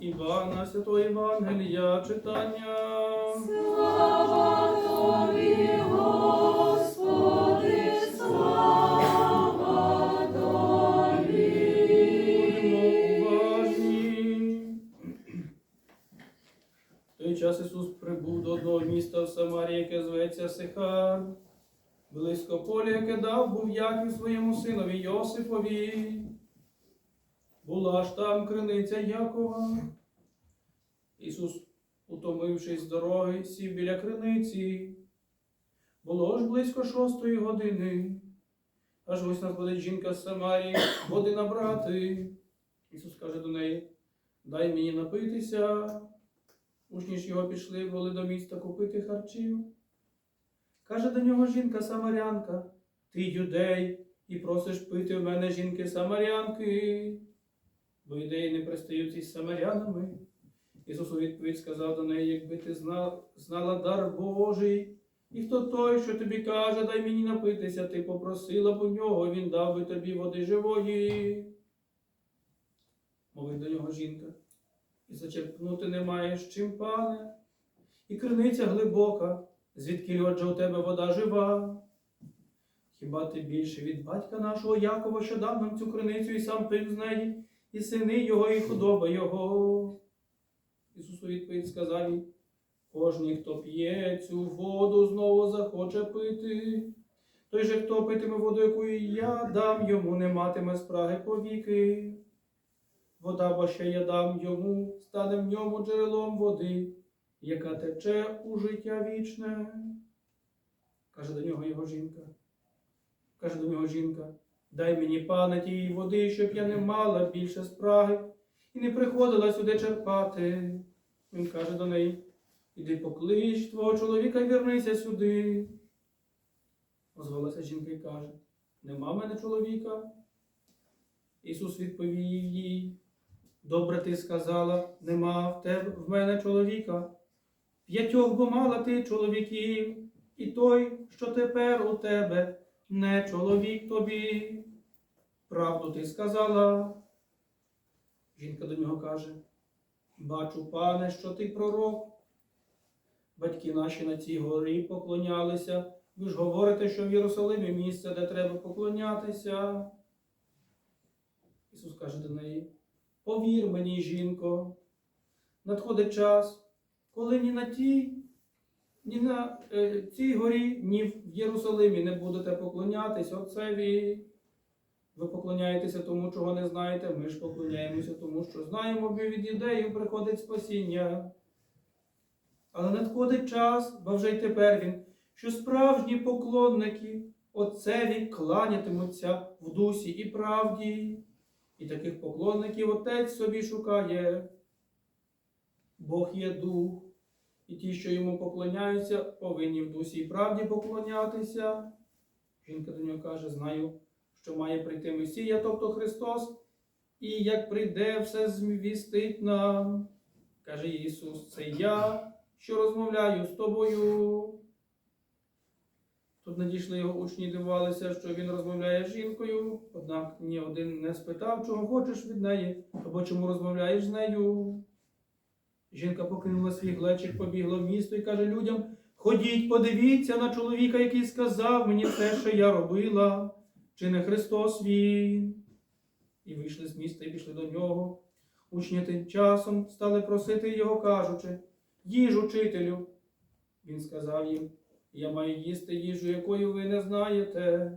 Івана Святого Євангелія читання. Слава тобі, Господи, слава тобі. Будьмо уважні. В той час Ісус прибув до одного міста в Самарії, яке зветься Сихар. Близько поля, яке дав був Яків своєму синові Йосипові. Була ж там криниця Якова. Ісус, утомившись з дороги, сів біля криниці. Було ж близько шостої години. Аж ось надходить жінка з Самарії води набрати. Ісус каже до неї: Дай мені напитися. Учні ж його пішли, були до міста купити харчів. Каже до нього жінка Самарянка, ти юдей, і просиш пити в мене жінки Самарянки, бо ідеї не пристають із самарянами. Ісус у відповідь сказав до неї, якби ти знала, знала дар Божий, і хто той, що тобі каже, дай мені напитися, ти попросила б у нього, він дав би тобі води живої. Мовить до нього жінка. І зачерпнути не маєш чим, пане, і криниця глибока, звідки отже у тебе вода жива. Хіба ти більше від батька нашого Якова, що дав нам цю криницю і сам пив з неї, і сини його, і худоба його? Ісус у відповідь сказав кожний, хто п'є цю воду, знову захоче пити. Той же, хто питиме воду, яку я дам йому, не матиме спраги повіки. Вода, бо ще я дам йому, стане в ньому джерелом води, яка тече у життя вічне. Каже до нього його жінка. Каже до нього жінка, дай мені, пане, тієї води, щоб я не мала більше спраги і не приходила сюди черпати. Він каже до неї, іди поклич твого чоловіка і вернися сюди. Озвалася жінка і каже, нема мене чоловіка. Ісус відповів їй, добре ти сказала, нема в тебе в мене чоловіка. П'ятьох бо мала ти чоловіків, і той, що тепер у тебе, не чоловік тобі. Правду ти сказала. Жінка до нього каже, бачу, пане, що ти пророк. Батьки наші на цій горі поклонялися. Ви ж говорите, що в Єрусалимі місце, де треба поклонятися. Ісус каже до неї: Повір мені, жінко, надходить час, коли ні на тій, ні на е, цій горі, ні в Єрусалимі не будете поклонятись Отцеві. Ви поклоняєтеся тому, чого не знаєте. Ми ж поклоняємося тому, що знаємо, бо від ідеї приходить спасіння. Але надходить час, бо вже й тепер він, що справжні поклонники Отцеві кланятимуться в дусі і правді. І таких поклонників Отець собі шукає. Бог є дух, і ті, що йому поклоняються, повинні в дусі і правді поклонятися. Жінка до нього каже: Знаю, що має прийти Месія, тобто Христос, і як прийде, все звістить нам. Каже Ісус, це я, що розмовляю з тобою. Тут надійшли його учні, і дивувалися, що він розмовляє з жінкою, однак ні один не спитав, чого хочеш від неї, або чому розмовляєш з нею. Жінка покинула свій глечик, побігла в місто і каже людям: Ходіть, подивіться на чоловіка, який сказав мені те, що я робила, чи не Христос він. І вийшли з міста і пішли до нього. Учні тим часом стали просити його, кажучи, їж учителю. Він сказав їм, я маю їсти їжу, якою ви не знаєте.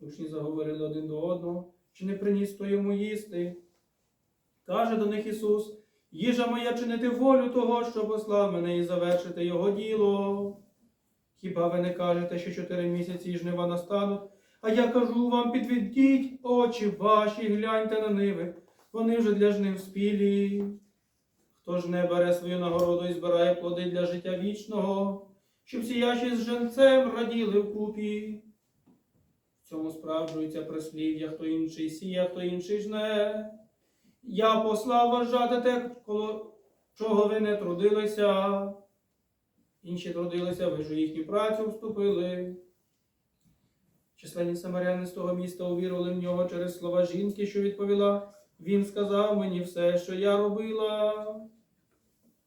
Учні заговорили один до одного, чи не приніс то йому їсти. Каже до них Ісус, їжа моя чинити волю того, що послав мене і завершити його діло. Хіба ви не кажете, що чотири місяці жнива настануть? А я кажу вам, підведіть очі ваші, гляньте на ниви, вони вже для жнив спілі. Хто ж не бере свою нагороду і збирає плоди для життя вічного, щоб сіячі з женцем раділи вкупі. В цьому справджується прислів'я, хто інший сіє, хто інший жне. Я послав вас те, коло чого ви не трудилися. Інші трудилися, ви ж у їхню працю вступили. Численні самаряни з того міста увірували в нього через слова жінки, що відповіла: Він сказав мені все, що я робила.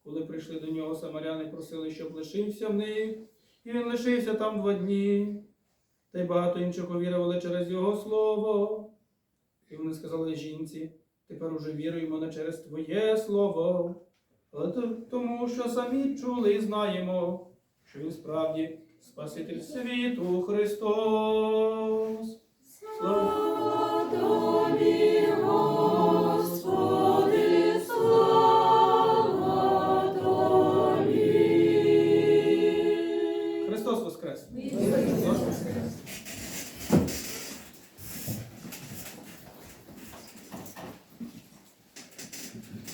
Коли прийшли до нього, самаряни просили, щоб лишився в них, і він лишився там два дні. Та й багато інших увірували через його слово. І вони сказали жінці, тепер уже віруємо не через Твоє слово, але тому, що самі чули і знаємо, що він справді Спаситель світу Христос. Слава тобі, Господи, слава тобі. Христос Воскрес! Христос Воскрес!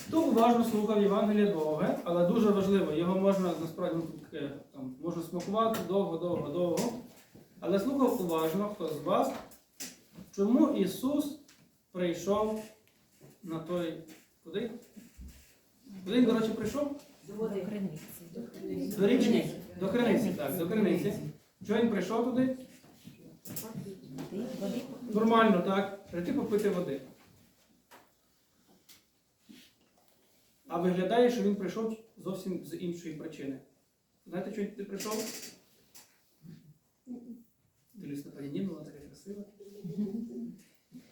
Хто уважно слухав Євангелія довге, але дуже важливо, його можна насправді там, можна смакувати довго, довго, довго. Але слухав уважно, хто з вас, чому Ісус прийшов на той. Куди? Куди він, до речі, прийшов? До криниці. До річки? До криниці, так, до криниці. Чого він прийшов туди? Нормально, так. Прийти попити води. А виглядає, що він прийшов зовсім з іншої причини. Знаєте, чого ти прийшов? Дивлюсь на пані Ніну, вона така красива.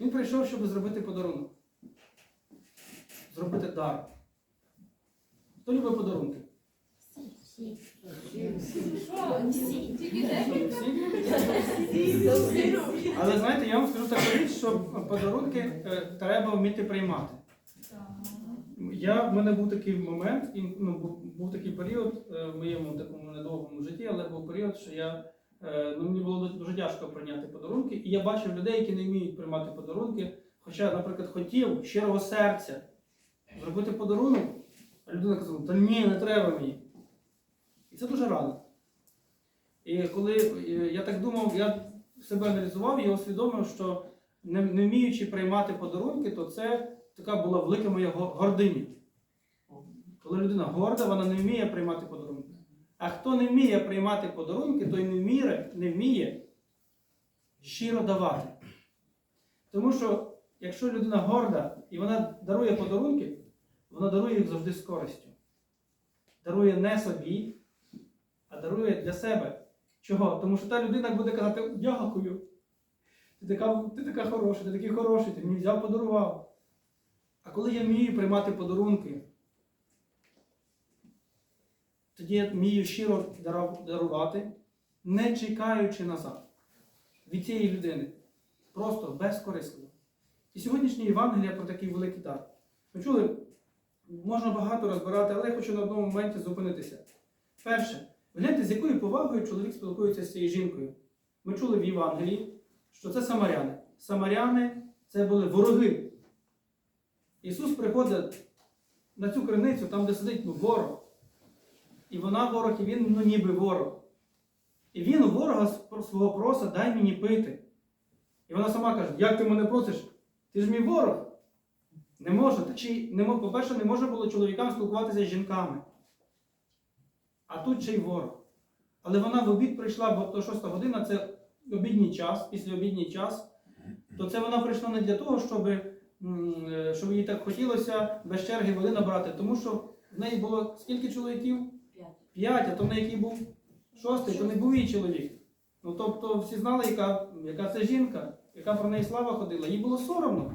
Він прийшов, щоб зробити подарунок. Зробити дар. Хто любить подарунки? Всі. Але знаєте, я вам скажу таку річ, що подарунки е, треба вміти приймати. Я, в мене був такий момент, і, ну, був, такий період е, в моєму такому недовгому житті, але був період, що я, е, ну, мені було дуже тяжко прийняти подарунки. І я бачив людей, які не вміють приймати подарунки. Хоча, наприклад, хотів щирого серця зробити подарунок, а людина казала, та ні, не треба мені. І це дуже рано. І коли е, я так думав, я себе аналізував і усвідомив, що не, не вміючи приймати подарунки, то це така була велика моя гординя. Коли людина горда, вона не вміє приймати подарунки. А хто не вміє приймати подарунки, той не вміє, не вміє щиро давати. Тому що якщо людина горда і вона дарує подарунки, вона дарує їх завжди з користю. Дарує не собі, а дарує для себе. Чого? Тому що та людина буде казати дякую. Ти така, ти така хороша, ти такий хороший, ти мені взяв, подарував. А коли я вмію приймати подарунки, тоді я вмію щиро дарувати, не чекаючи назад від цієї людини. Просто безкорисливо. І сьогоднішнє Євангелія про такий великий дар. Ви чули, можна багато розбирати, але я хочу на одному моменті зупинитися. Перше, гляньте, з якою повагою чоловік спілкується з цією жінкою. Ми чули в Євангелії, що це самаряни. Самаряни це були вороги. Ісус приходить на цю криницю, там, де сидить ну, ворог. І вона ворог, і він ну, ніби ворог. І він у ворога свого просить, дай мені пити. І вона сама каже, як ти мене просиш? Ти ж мій ворог. Не може. Та чи, не, по-перше, не можна було чоловікам спілкуватися з жінками. А тут ще й ворог. Але вона в обід прийшла, бо то 6 година це обідній час, після обідній час. То це вона прийшла не для того, щоб, м, е, щоб їй так хотілося без черги води набрати, тому що в неї було скільки чоловіків? П'ять. П'ять, а то в неї який був шостий, то не був її чоловік. Ну тобто всі знали, яка, яка це жінка, яка про неї слава ходила. Їй було соромно.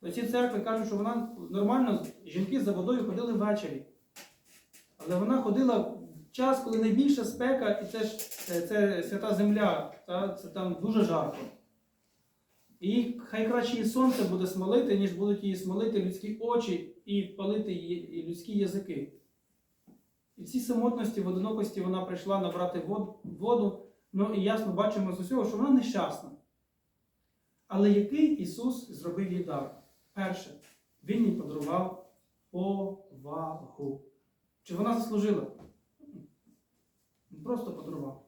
То ці церкви кажуть, що вона нормально, жінки за водою ходили ввечері. Але вона ходила в час, коли найбільша спека, і це ж е, це свята земля, та, це там дуже жарко. І хай краще її сонце буде смолити, ніж будуть її смолити людські очі і палити її людські язики. І в цій самотності, в одинокості вона прийшла набрати воду, ну і ясно бачимо з усього, що вона нещасна. Але який Ісус зробив їй дар? Перше, Він їй подарував повагу. Чи вона заслужила? Просто подарував.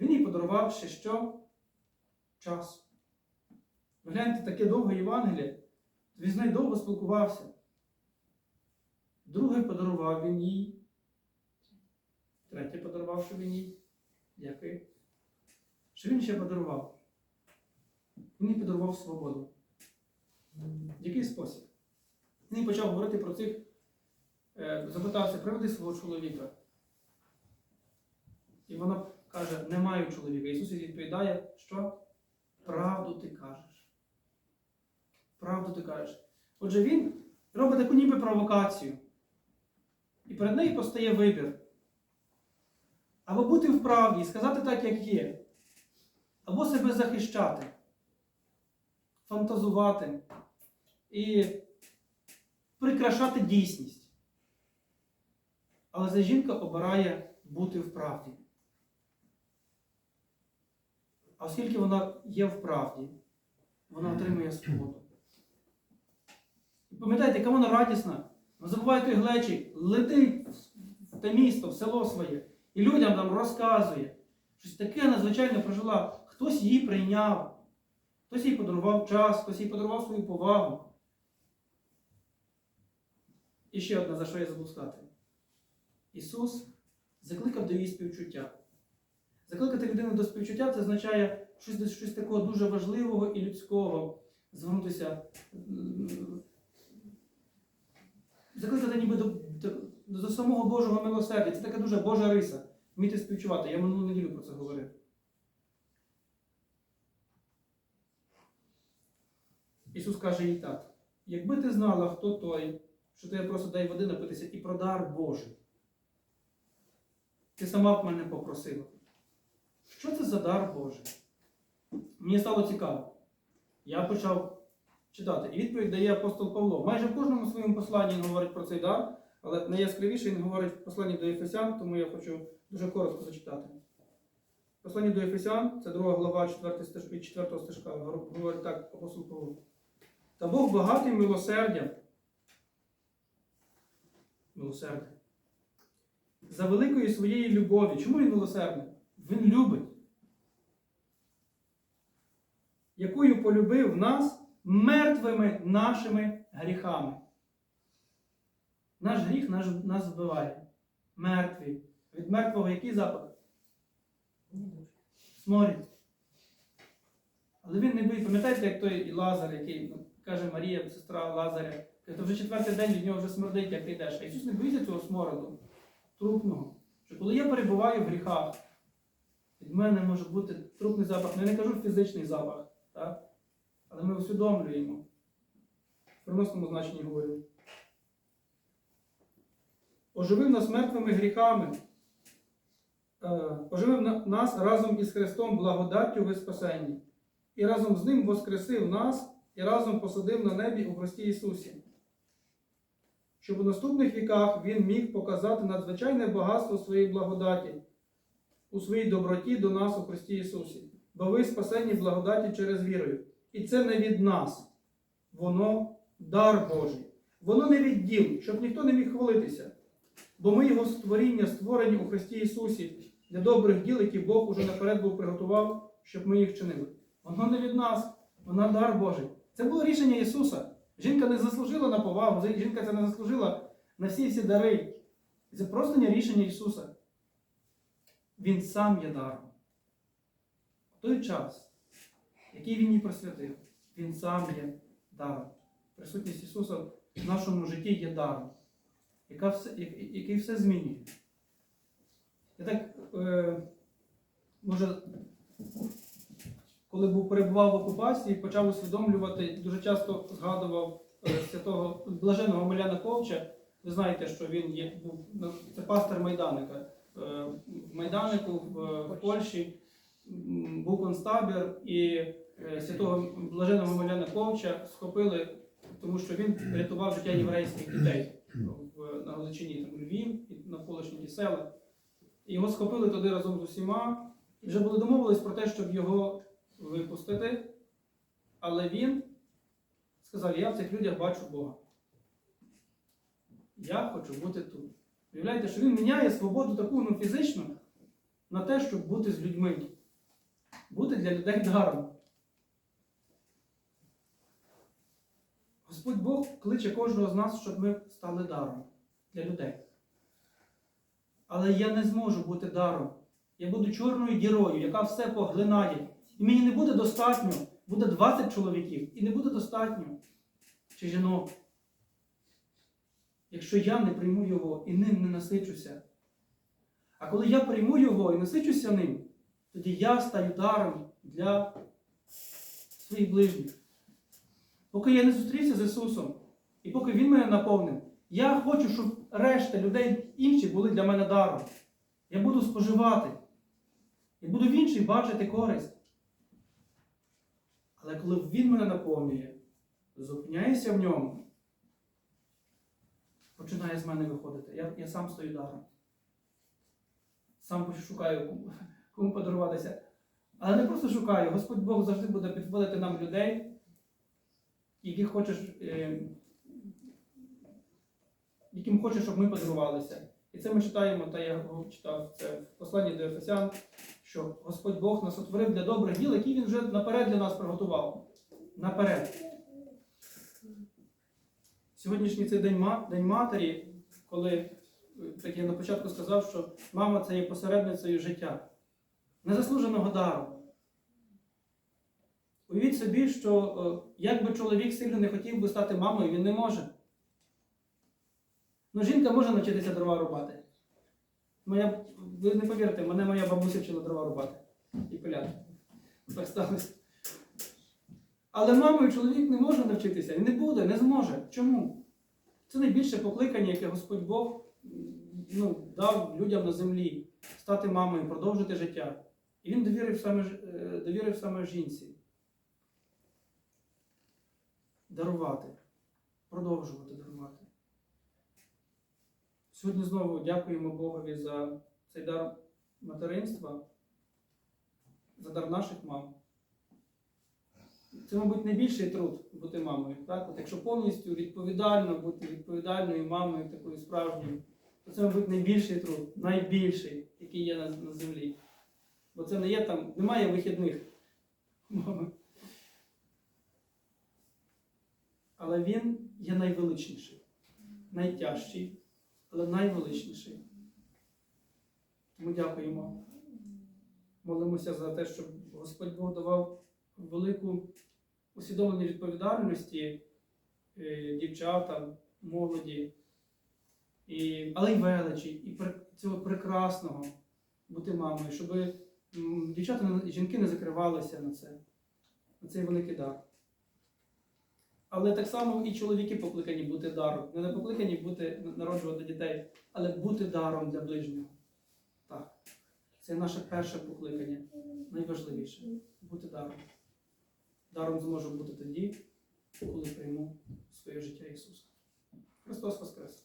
Він їй подарував ще що? Час. Гляньте, таке довге Євангеліє. Він з нею довго спілкувався. Друге подарував він їй. Третє подарував, що він їй. Який? Що він ще подарував? Він їй подарував свободу. В який спосіб? Він почав говорити про цих, е, запитався, приведи свого чоловіка. І вона каже, не маю чоловіка. Ісус відповідає, що правду ти кажеш. Правду ти кажеш. Отже, він робить таку ніби провокацію. І перед нею постає вибір. Або бути в правді сказати так, як є, або себе захищати, фантазувати і прикрашати дійсність. Але ця жінка обирає бути в правді. А оскільки вона є в правді, вона отримує свободу. Пам'ятаєте, яка вона радісна. Не забуває той глечик, летить в те місто, в село своє, і людям там розказує. Щось таке надзвичайно прожила. Хтось її прийняв, хтось їй подарував час, хтось їй подарував свою повагу. І ще одне, за що я забув сказати. Ісус закликав до її співчуття. Закликати людину до співчуття це означає щось, щось такого дуже важливого і людського. Звернутися. Закликати ніби до, до, до самого Божого милосердя. Це така дуже Божа риса. Вміти співчувати. Я минулу неділю про це говорив. Ісус каже їй так: якби ти знала, хто той, що тебе просто дай води напитися і про дар Божий, ти сама б мене попросила. Що це за дар Божий? Мені стало цікаво. Я почав читати. І відповідь дає апостол Павло. Майже в кожному своєму посланні він говорить про цей дар, але найяскравіше він говорить в посланні до Ефесян, тому я хочу дуже коротко зачитати. Послання до Ефесян, це друга глава 4 стиж, від 4 стежка, говорить так апостол Павло. Та Бог багатий милосердям. Милосердя. За великої своєї любові. Чому він милосердний? Він любить. Якою полюбив нас мертвими нашими гріхами. Наш гріх наш, нас вбиває. Мертві. Від мертвого який запах? Сморід. Але він не боїть. Пам'ятаєте, як той Лазар, який ну, каже Марія, сестра Лазаря, каже, «То вже четвертий день від нього вже смердить, як ти йдеш. А Ісус не боїться цього смороду трупного. Що коли я перебуваю в гріхах, від мене може бути трупний запах. Ну, я не кажу фізичний запах, так? Але ми усвідомлюємо. В переносному значенні говорю. Оживив нас мертвими гріхами. Е, Оживив нас разом із Христом благодаттю ви спасенні. І разом з Ним воскресив нас і разом посадив на небі у Христі Ісусі. Щоб у наступних віках Він міг показати надзвичайне багатство своєї благодаті у своїй доброті до нас у Христі Ісусі. Бо ви спасені благодаті через вірою. І це не від нас. Воно дар Божий. Воно не від діл, щоб ніхто не міг хвалитися. Бо ми його створіння створені у Христі Ісусі для добрих діл, які Бог уже наперед був приготував, щоб ми їх чинили. Воно не від нас, воно дар Божий. Це було рішення Ісуса. Жінка не заслужила на повагу, жінка це не заслужила на всі всі дари. Це просто не рішення Ісуса. Він сам є даром. В той час, який Він їй присвятив, Він сам є даром. Присутність Ісуса в нашому житті є даром, яка все, який все змінює. Я так, е, може, коли був перебував в окупації, почав усвідомлювати, дуже часто згадував е, святого блаженого Омеляна Ковча. Ви знаєте, що він є, був ну, це пастор Майданика. Е, В Майданику в, в Польщі був концтабір, і е, святого блаженого Омеляна Ковча схопили, тому що він рятував життя єврейських дітей в, на Галичині, там, Львів і навколишні ті села. Його схопили туди разом з усіма. І вже були домовились про те, щоб його випустити. Але він сказав: я в цих людях бачу Бога. Я хочу бути тут. Уявляєте, що він міняє свободу таку ну, фізичну на те, щоб бути з людьми. Бути для людей даром. Господь Бог кличе кожного з нас, щоб ми стали даром для людей. Але я не зможу бути даром. Я буду чорною дірою, яка все поглинає. І мені не буде достатньо, буде 20 чоловіків, і не буде достатньо. чи жінок. Якщо я не прийму його і ним не насичуся. А коли я прийму його і насичуся ним, тоді я стаю даром для своїх ближніх. Поки я не зустрівся з Ісусом, і поки Він мене наповнив, я хочу, щоб решта людей інші були для мене даром. Я буду споживати. І буду в інших бачити користь. Але коли Він мене наповнює, зупиняюся в ньому, починає з мене виходити. Я, я сам стою даром. Сам шукаю, кому подаруватися. Але не просто шукаю. Господь Бог завжди буде підводити нам людей, яких хочеш, е, яким хоче, щоб ми подарувалися. І це ми читаємо, та я читав це в посланні до Ефесян, що Господь Бог нас утворив для добрих діл, які Він вже наперед для нас приготував. Наперед. Сьогоднішній цей день, день матері, коли, е, так я на початку сказав, що мама це є посередницею життя, незаслуженого дару. Уявіть собі, що е, як би чоловік сильно не хотів би стати мамою, він не може. Ну, жінка може навчитися дрова рубати. Моя, ви не повірите, мене моя бабуся вчила дрова рубати і пиляти. Так сталося. Але мамою чоловік не може навчитися, не буде, не зможе. Чому? Це найбільше покликання, яке Господь Бог ну, дав людям на землі стати мамою, продовжити життя. І він довірив саме, е, довірив саме жінці. Дарувати, продовжувати дарувати. Сьогодні знову дякуємо Богові за цей дар материнства, за дар наших мам. Це, мабуть, найбільший труд бути мамою. Так? От якщо повністю відповідально бути відповідальною мамою, такою справжньою, то це, мабуть, найбільший труд, найбільший, який є на, на землі. Бо це не є там, немає вихідних мами. Але він є найвеличніший, найтяжчий, але найвеличніший. Тому дякуємо. Молимося за те, щоб Господь Бог давав велику усвідомлення відповідальності е, дівчатам, молоді, і, але й величі, і цього прекрасного бути мамою, щоб дівчата, жінки не закривалися на це, на цей великий дар. Але так само і чоловіки покликані бути даром. Не покликані бути народжувати дітей, але бути даром для ближнього. Так. Це наше перше покликання, найважливіше бути даром. Даром зможу бути тоді, коли прийму своє життя Ісуса. Христос Воскрес!